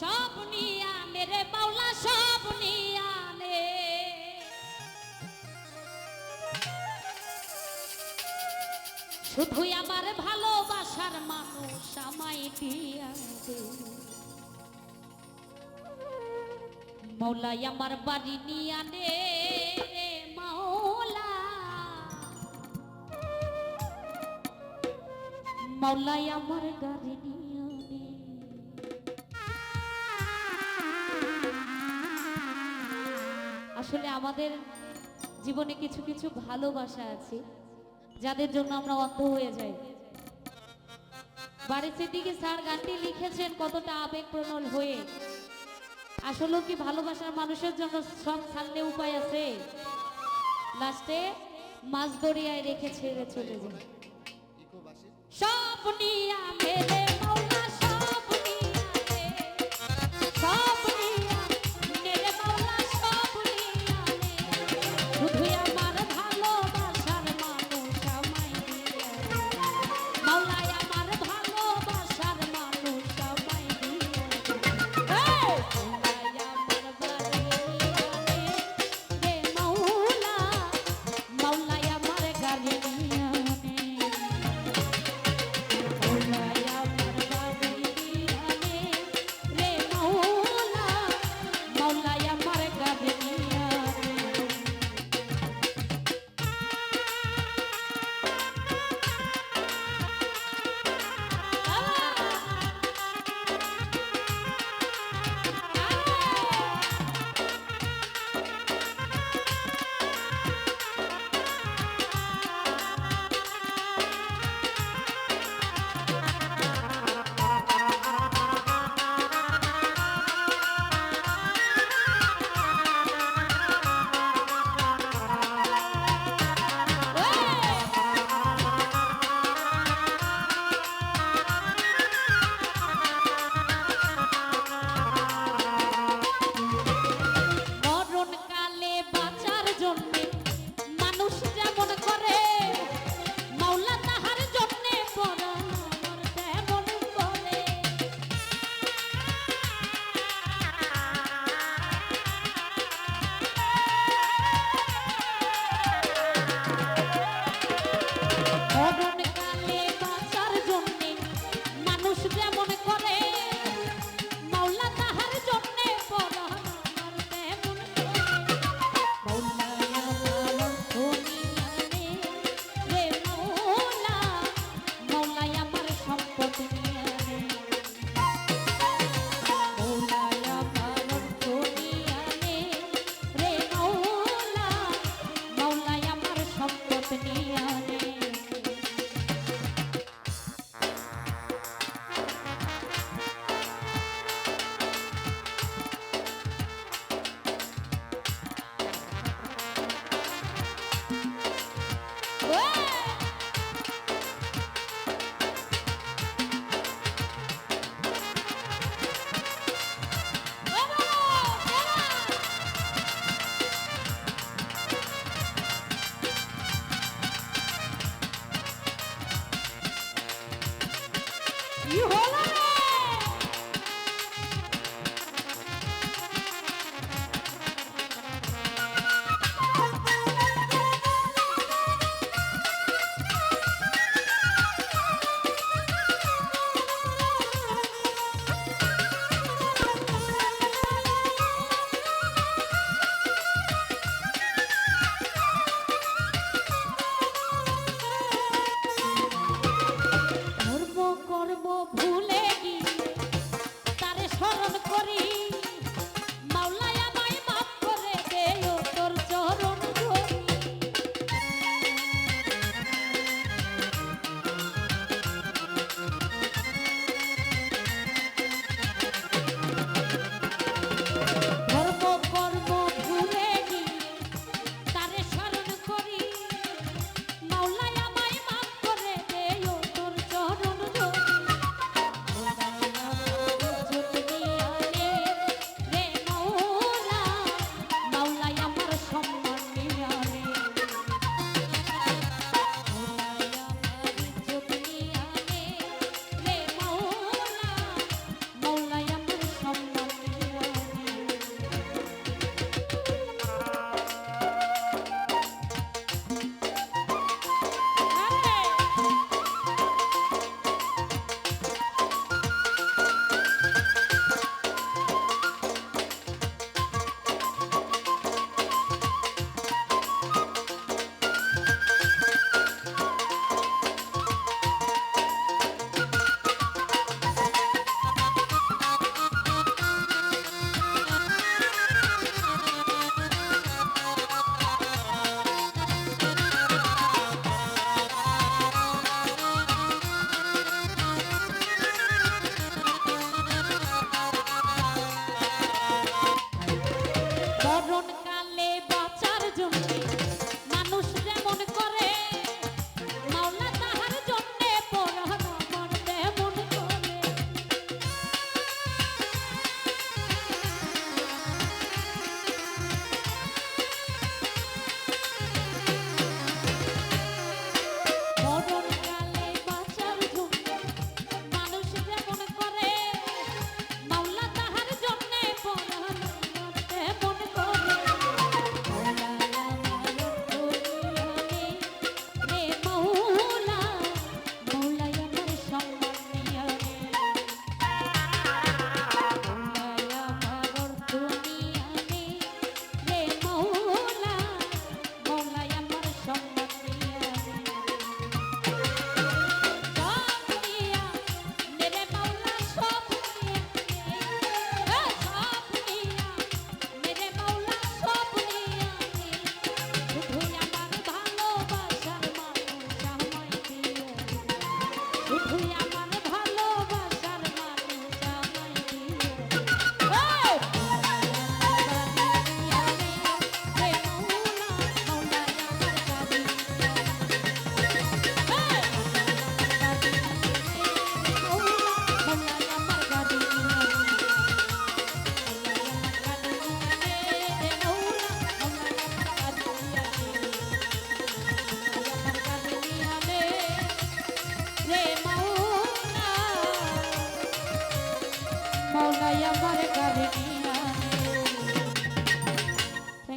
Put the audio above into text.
সব নিয়ানে রে মাওলা, সব নিয়ানে শুধুই আমার ভালোবাসার মানুষ আমায় দিয়া মৌলাই আমার বাড়ি নিয়ানে রে মাওলা। মৌলাই আমার গাড়ি নিয়ানে আসলে আমাদের জীবনে কিছু কিছু ভালোবাসা আছে, যাদের জন্য আমরা অন্ধ হয়ে যাই। বাড়ির দিকে স্যার গানটি লিখেছেন কতটা আবেগ আবেগপ্রণল হয়ে। আসলে কি ভালোবাসার মানুষের জন্য সব ছাড়লে উপায় আছে? লাস্টে মাছ দরিয়ায় রেখে ছেড়ে চলে যায়। সব আমার কারণে